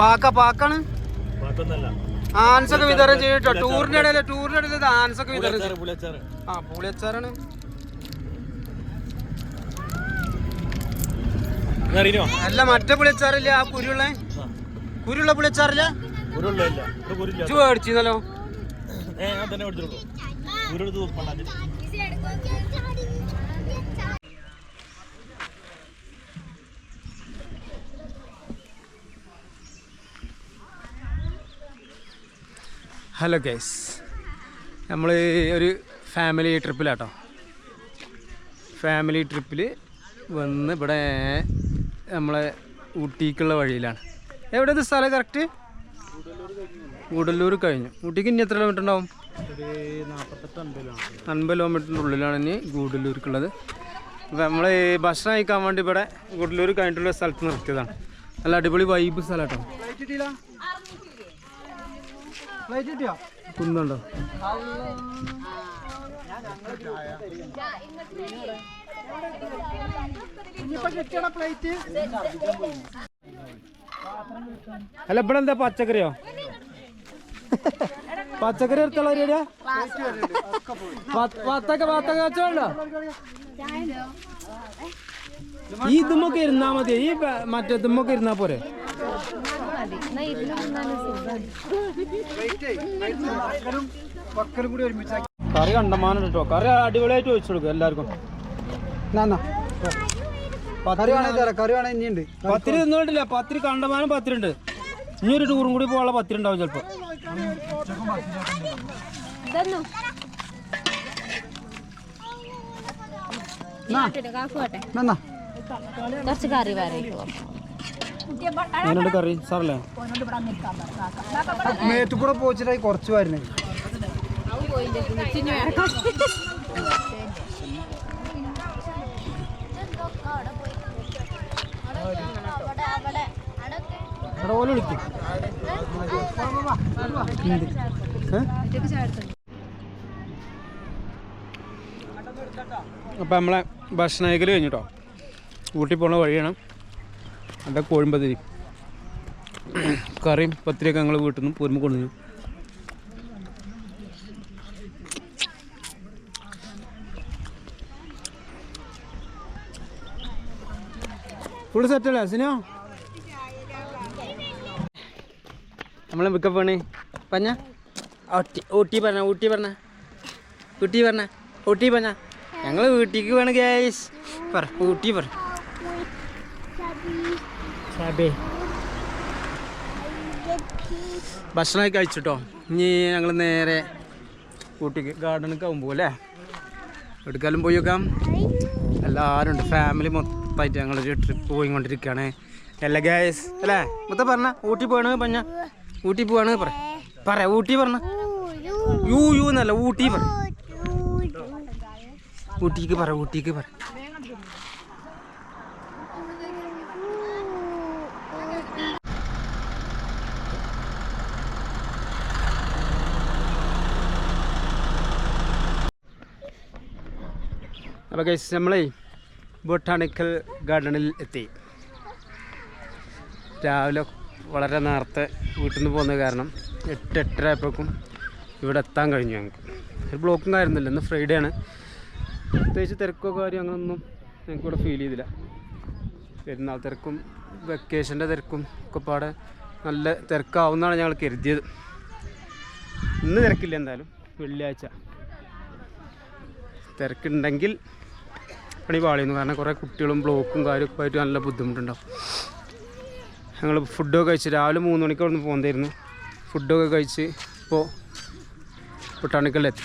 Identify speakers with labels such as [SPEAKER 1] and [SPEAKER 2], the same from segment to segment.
[SPEAKER 1] പാക്ക പാക്കാണ്?
[SPEAKER 2] ആൻസ്
[SPEAKER 1] ഒക്കെ വിതരണം ചെയ്തിട്ടോ ടൂറിന്റെ ഇടയിൽ ടൂറിന്റെ ഇടയിൽ ആൻസ് ഒക്കെ വിതരണം ആ പുളിയച്ചാറാണ്. അല്ല മറ്റേ പുളിയച്ചാറില്ല ആ കുരുള്ള? കുരുള്ള പുളിയച്ചാറില്ല? മേടിച്ചിരുന്നല്ലോ
[SPEAKER 2] ഏ ഞാൻ തന്നെ എടുത്തുള്ളൂ ഉരുളെടുത്ത് പണ്ടാക്കി
[SPEAKER 1] ഹലോ ഗൈസ് നമ്മൾ ഒരു ഫാമിലി ട്രിപ്പിലാട്ടോ ഫാമിലി ട്രിപ്പിൽ വന്ന് ഇവിടെ നമ്മളെ ഊട്ടിക്കുള്ള വഴിയിലാണ്. എവിടെ ഇത് സ്ഥലം കറക്റ്റ് ഗൂഡല്ലൂർ കഴിഞ്ഞു. ഊട്ടിക്ക് ഇനി എത്ര കിലോമീറ്റർ ഉണ്ടാവും? അൻപത് കിലോമീറ്ററിന്റെ ഉള്ളിലാണ് ഇനി ഗൂഡല്ലൂർക്കുള്ളത്. അപ്പോൾ നമ്മൾ ഭക്ഷണം കഴിക്കാൻ വേണ്ടി ഇവിടെ ഗൂഡല്ലൂർ കഴിഞ്ഞിട്ടുള്ള സ്ഥലത്ത് നിർത്തിയതാണ്. നല്ല അടിപൊളി വൈബ് സ്ഥലം കുന്നുണ്ടോ അല്ല ഇവിടെ എന്താ പച്ചക്കറിയോ? പച്ചക്കറി എടുത്തുള്ള പരിപാടിയാ? വത്തക്ക വത്തക്ക കച്ചവടോ ഈ ഇതുമൊക്കെ ഇരുന്നാ മതി. ഈ മറ്റേ ഇതുമൊക്കെ ഇരുന്നാ പോരെ. കറി കണ്ടമാനം കേട്ടോ കറി അടിപൊളിയായിട്ട് ഒഴിച്ചു കൊടുക്കും എല്ലാവർക്കും.
[SPEAKER 3] കറി വേണേ കറി വേണേ ഇനിയുണ്ട്.
[SPEAKER 1] പത്തിരി തിന്നോണ്ടില്ല. പത്തിരി കണ്ടമാനം പത്തിരി ഉണ്ട് ഇനി ഒരു ടൂറും കൂടി പോകാനുള്ള പത്തിരി ഉണ്ടാവും ചിലപ്പോ.
[SPEAKER 4] കുറച്ച് കറി വരയ്ക്കോ
[SPEAKER 1] അതിനുണ്ട് കറി. സാറല്ലേ
[SPEAKER 3] മേത്തു കൂടെ പോച്ചിട്ടായി കുറച്ച് വരുന്നേ
[SPEAKER 1] വിളിക്കും. അപ്പം നമ്മളെ ഭക്ഷണ മേഖല കഴിഞ്ഞിട്ടോ? ഊട്ടി പോണ വഴിയാണ്. അവിടെ കോഴിമ്പതിരി കറിയും പത്തിരിയൊക്കെ ഞങ്ങൾ വീട്ടിൽ നിന്ന് പൊരുമ്പ് കൊണ്ടു ഫുള്ള് സെറ്റല്ലേ സിനോ നമ്മൾ മിക്കപ്പ് പോണേ പറഞ്ഞ? ഊട്ടി ഊട്ടി പറഞ്ഞ ഊട്ടി പറഞ്ഞ. ഊട്ടി പറഞ്ഞ ഊട്ടി പറഞ്ഞ. ഞങ്ങൾ വീട്ടിലേക്ക് വേണം ഗ്യാസ് പറ ഊട്ടി പറ. ഷാബേ. ഭക്ഷണമൊക്കെ കഴിച്ചിട്ടോ? ഇനി ഞങ്ങൾ നേരെ ഊട്ടിക്ക് ഗാർഡനൊക്കെ ആകുമ്പോൾ അല്ലേ എടുക്കാലും പോയി നോക്കാം. എല്ലാവരും ഉണ്ട്. ഫാമിലി മൊത്തമായിട്ട് ഞങ്ങളൊരു ട്രിപ്പ് പോയിക്കൊണ്ടിരിക്കുകയാണ്. എല്ലാ ഗ്യാസ് അല്ലേ? മൊത്തം പറഞ്ഞ ഊട്ടി പോവാണ് പറഞ്ഞ. ഊട്ടി പോവാണ് പറ. പറ ഊട്ടി പറഞ്ഞ. യു യു എന്നല്ല ഊട്ടി പറ. ഊട്ടിക്ക് പറ ഊട്ടിക്ക് പറ. അപ്പോൾ ഗൈസ് നമ്മളെ ബൊട്ടാണിക്കൽ ഗാർഡനിൽ എത്തി. രാവിലെ വളരെ നേരത്തെ വീട്ടിൽ നിന്ന് പോകുന്നത് കാരണം എട്ട് എട്ടര ആയപ്പോഴേക്കും ഇവിടെ എത്താൻ കഴിഞ്ഞു ഞങ്ങൾക്ക് ഒരു ബ്ലോക്കും കാര്യമൊന്നുമില്ല ഇന്ന് ഫ്രൈഡേ ആണ്. പ്രത്യേകിച്ച് തിരക്കോ കാര്യം അങ്ങനൊന്നും ഞങ്ങൾക്ക് ഇവിടെ ഫീൽ ചെയ്തില്ല. പെരുന്നാൾ തിരക്കും വെക്കേഷന്റെ തിരക്കും ഒക്കെ പാടെ നല്ല തിരക്കാവുന്നതാണ് ഞങ്ങൾ കരുതിയത്. ഇന്ന് തിരക്കില്ല എന്തായാലും വെള്ളിയാഴ്ച. തിരക്കുണ്ടെങ്കിൽ പണി പാളിയുന്നു. കാരണം കുറേ കുട്ടികളും ബ്ലോക്കും കാര്യമൊക്കെ ആയിട്ട് നല്ല ബുദ്ധിമുട്ടുണ്ടാവും. ഞങ്ങൾ ഫുഡൊക്കെ കഴിച്ച് രാവിലെ മൂന്ന് മണിക്ക് അവിടെ നിന്ന് പോകുന്നതായിരുന്നു ഫുഡൊക്കെ കഴിച്ച് ഇപ്പോൾ ബൊട്ടാണിക്കലിലെത്തി.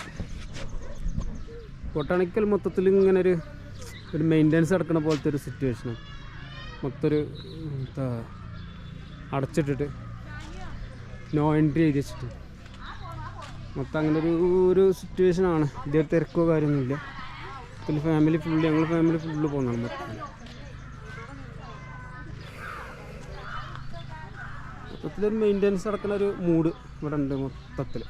[SPEAKER 1] പൊട്ടാണിക്കൽ മൊത്തത്തിൽ ഇങ്ങനെ ഒരു ഒരു മെയിന്റനൻസ് നടക്കുന്ന പോലത്തെ ഒരു സിറ്റുവേഷനാണ് മൊത്തൊരു എന്താ അടച്ചിട്ടിട്ട് നോ എൻട്രി എഴുതി വെച്ചിട്ട്. മൊത്തം അങ്ങനെ ഒരു ഒരു സിറ്റുവേഷനാണ് ഇതേ തിരക്കോ കാര്യമൊന്നുമില്ല. പിന്നെ ഫാമിലി ഫുള്ള് ഞങ്ങൾ ഫാമിലി ഫുള്ള് പോകുന്നതാണ് മൊത്തത്തിൽ മൊത്തത്തിലൊരു മെയിന്റെനൻസ് നടക്കുന്ന ഒരു മൂഡ് ഇവിടെ ഉണ്ട് മൊത്തത്തിൽ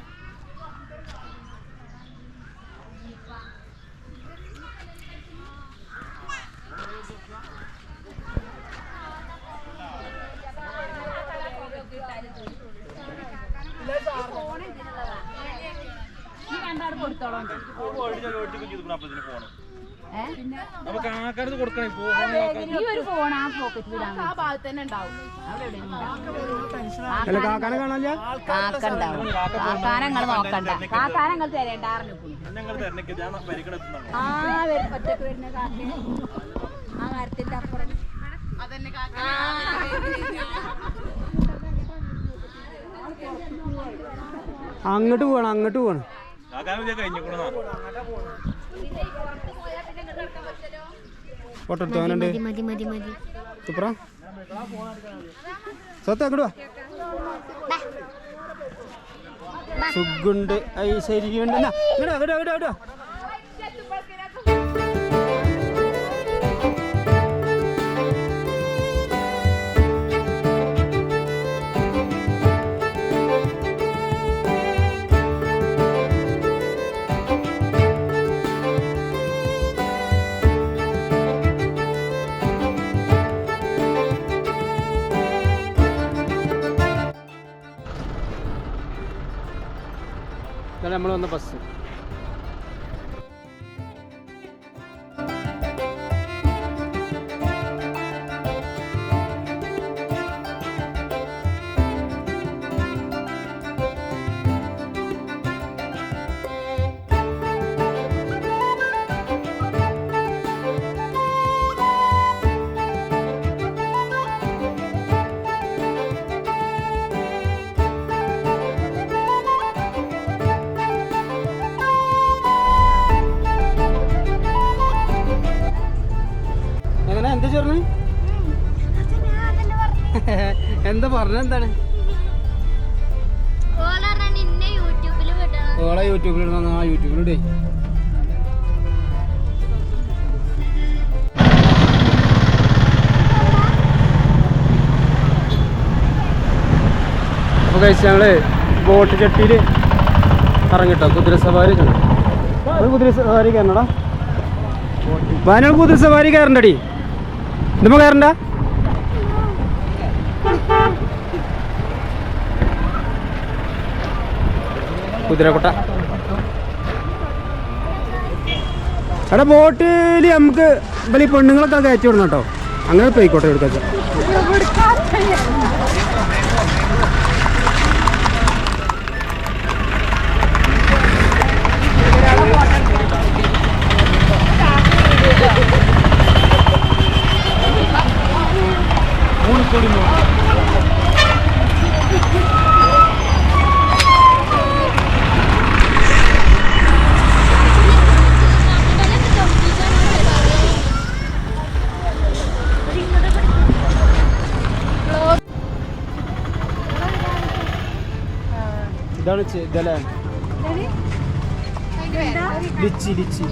[SPEAKER 2] ഫോൺ ഇതിനുള്ളതാണ്
[SPEAKER 4] ഈ
[SPEAKER 2] രണ്ടാട് കൊടുത്തോളാം അപ്പൊ കൊടുക്കണം ഇപ്പോ.
[SPEAKER 4] ഈ ഒരു ഫോൺ ആ പോക്കറ്റിൽ ആ ഭാഗത്ത് തന്നെ ഉണ്ടാവും. അവിടെ എവിടെയും ഉണ്ടാവും.
[SPEAKER 1] അല്ല കാക്കാനെ കാണാനില്ല?
[SPEAKER 4] കാക്ക ഉണ്ടാവും കാക്കാനെ നിങ്ങൾ നോക്കണ്ട. കാക്കാനെ നിങ്ങൾ തരേണ്ട അറിഞ്ഞു ആ വരും. ഒറ്റയ്ക്ക് വരുന്ന കാക്ക ആ മരത്തിന്റെ അപ്പുറം. ആ.
[SPEAKER 1] അങ്ങോട്ട് പോകണം അങ്ങോട്ട് പോകണം
[SPEAKER 2] കഴിഞ്ഞു
[SPEAKER 1] ഫോട്ടോ എടുത്തു അവനുണ്ട് സൂപ്പറാ സ്വത്ത് അങ്ങോട്ട് വാ. സുഗുണ്ട് ശരിയുണ്ട് എന്നാ, ഇങ്ങട് വാ, ഇങ്ങട് നമ്മൾ വന്ന ബസ്. എന്താ പറഞ്ഞ
[SPEAKER 5] നിന്നെ യൂട്യൂബിൽ ഇടണം
[SPEAKER 1] ഓളെ യൂട്യൂബിൽ ആ യൂട്യൂബിലിടേ അപ്പോൾ കഴിച്ച് ഞങ്ങൾ ബോട്ട് ചട്ടിയിൽ ഇറങ്ങിട്ടോ. കുതിര സവാരി കണ്ടു? കുതിര സവാരി കയറണടാ. വാനോ കുതിര സവാരി കയറണ്ടടി. ഇതുമ്പോ കയറണ്ട? കുതിരക്കൊട്ട. എടാ ബോട്ടിൽ നമുക്ക് ഇവലീ പെണ്ണുങ്ങളൊക്കെ കയറ്റി വിടണം കേട്ടോ. അങ്ങനെ പോയിക്കോട്ടെ എടുക്കാച്ച ഇതാണ് ചെ- ഇതല്ലേ ലിച്ചി ലിച്ചി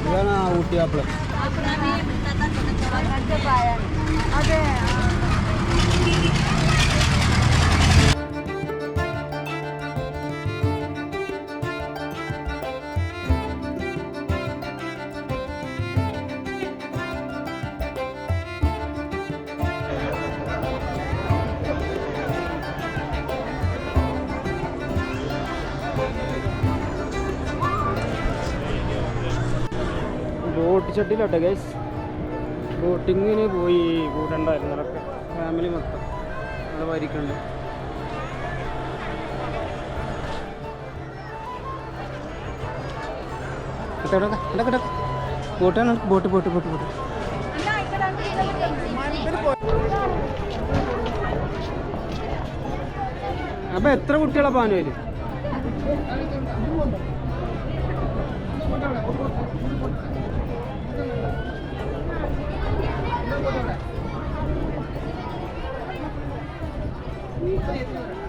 [SPEAKER 1] ഇതാണ് ആ ഊട്ടി ആപ്പിള് ബോട്ട് ബോട്ടിച്ചട്ടിയിലോട്ടെ ഗൈസ് ബോട്ടിങ്ങിന് പോയി കൂടണ്ടായിരുന്നു അതൊക്കെ. ഫാമിലി മൊത്തം. അവിടെ വരിക്കുണ്ട്. ബോട്ടാണ് ബോട്ട് ബോട്ട് ബോട്ട് ബോട്ട് അപ്പൊ എത്ര കുട്ടികളാ പാനുവൽ? Thank you. Thank you.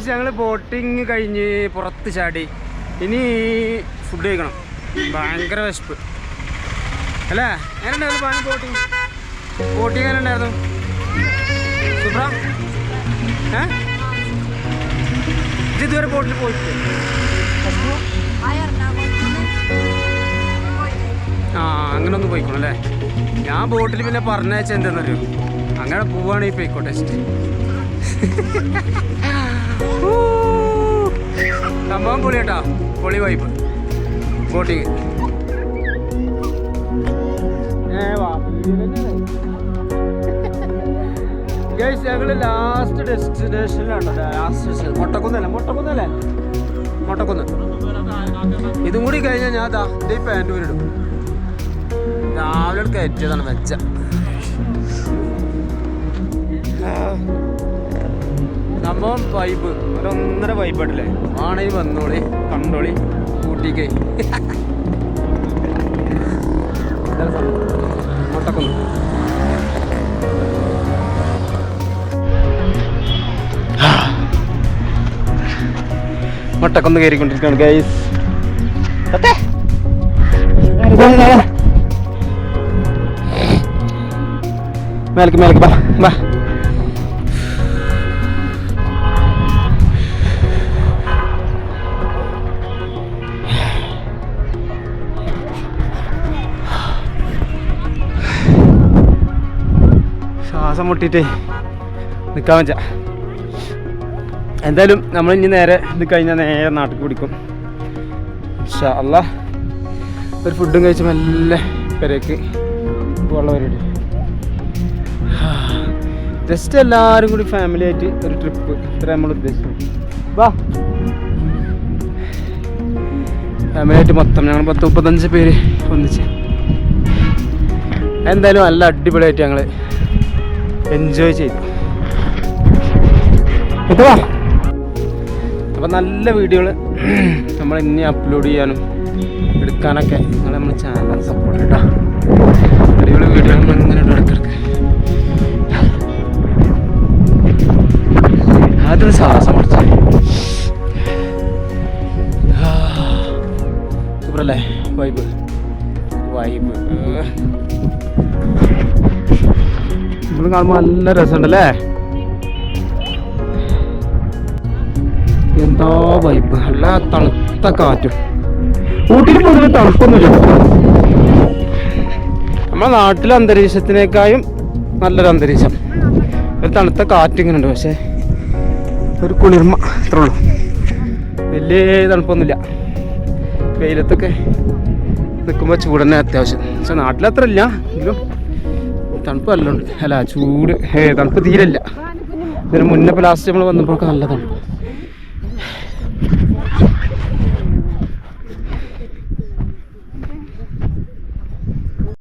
[SPEAKER 1] കഴിച്ച് ഞങ്ങൾ ബോട്ടിങ് കഴിഞ്ഞ് പുറത്ത് ചാടി. ഇനി ഫുഡ് കഴിക്കണം. ഭയങ്കര വിശപ്പ്. അല്ലേ? എങ്ങനെയുണ്ടായിരുന്നു ബോട്ടിങ് ബോട്ടിങ് എങ്ങനെയുണ്ടായിരുന്നു? സുബ്ര? ഏ? ഇത് ഇതുവരെ ബോട്ടിൽ പോയിട്ട്
[SPEAKER 4] ആ
[SPEAKER 1] അങ്ങനെ ഒന്ന് പോയിക്കോളും അല്ലേ? ഞാൻ ബോട്ടിൽ പിന്നെ പറഞ്ഞയച്ച എന്തെന്നറിയോ? അങ്ങനെ പോവാണെങ്കിൽ പോയിക്കോട്ടെ സംഭവം പൊളി കേട്ടോ പൊളി വൈബ് ബോട്ടിങ് ഞങ്ങൾ ലാസ്റ്റ് ഡെസ്റ്റിനേഷനിലാണ് ലാസ്റ്റ് ഡെസ്റ്റിനേഷൻ മൊട്ടക്കുന്നല്ലേ മൊട്ടക്കുന്നല്ലേ മൊട്ടക്കുന്ന്. ഇതും കൂടി കഴിഞ്ഞാൽ ഞാൻ ദാ ഈ പാന്റ് ഊരിടും രാവിലെ കയറ്റിയതാണ് വെച്ച സംഭവം വൈബ് ഒരൊന്നര ആട്ടില്ലേ ആണെങ്കിൽ വന്നോളി കണ്ടോളി കൂട്ടിക്കേ. മുട്ടക്കുന്ന് മുട്ടക്കൊന്ന് കയറിക്കൊണ്ടിരിക്കുകയാണ് ഗൈസ് മേലേക്ക് മേലേക്ക് ബാ ബാ ശ്വാസം മുട്ടിട്ട് നിൽക്കാൻ വെച്ച എന്തായാലും നമ്മൾ ഇനി നേരെ ഇത് കഴിഞ്ഞാൽ നേരെ നാട്ടിൽ കുടിക്കും അല്ലാ. ഒരു ഫുഡും കഴിച്ച് നല്ല പേരേക്ക് വെള്ളം പരിപാടി. ജസ്റ്റ് എല്ലാവരും കൂടി ഫാമിലി ആയിട്ട് ഒരു ട്രിപ്പ് ഇത്ര നമ്മൾ ഉദ്ദേശിച്ചു വാ. ഫാമിലി ആയിട്ട് മൊത്തം ഞങ്ങൾ പത്ത് മുപ്പത്തഞ്ച് പേര് ഒന്നിച്ച്. എന്തായാലും നല്ല അടിപൊളിയായിട്ട് ഞങ്ങൾ എൻജോയ് ചെയ്തു. എത്തുവാ അപ്പം നല്ല വീഡിയോകൾ നമ്മൾ ഇനി അപ്ലോഡ് ചെയ്യാനും എടുക്കാനൊക്കെ നിങ്ങൾ നമ്മുടെ ചാനൽ സപ്പോർട്ട് കേട്ടോ അടിപൊളി വീഡിയോ നമ്മൾ ഇങ്ങനെ ഇടക്കിടക്ക് അതൊരു സാഹസം സൂപ്പറല്ലേ വൈബ് വൈബ് നമ്മൾ കാണുമ്പോൾ നല്ല രസമുണ്ടല്ലേ? എന്താ വൈബ് നല്ല തണുത്ത കാറ്റും. ഊട്ടിയിൽ പൊതുവെ തണുപ്പൊന്നുമില്ല. നമ്മുടെ നാട്ടിലെ അന്തരീക്ഷത്തിനേക്കാളും നല്ലൊരു അന്തരീക്ഷം. ഒരു തണുത്ത കാറ്റ് ഇങ്ങനെ ഉണ്ട് പക്ഷേ. ഒരു കുളിർമ അത്രേ ഉള്ളൂ. വലിയ തണുപ്പൊന്നുമില്ല. വെയിലത്തൊക്കെ നിൽക്കുമ്പോൾ ചൂടന്നെ അത്യാവശ്യം. പക്ഷെ നാട്ടിലത്ര ഇല്ല. എങ്കിലും തണുപ്പ് അല്ല ചൂട്. തണുപ്പ് തീരല്ല ഇതിന് മുന്നേ ലാസ്റ്റ് നമ്മൾ വന്നപ്പോഴൊക്കെ നല്ല തണുപ്പ്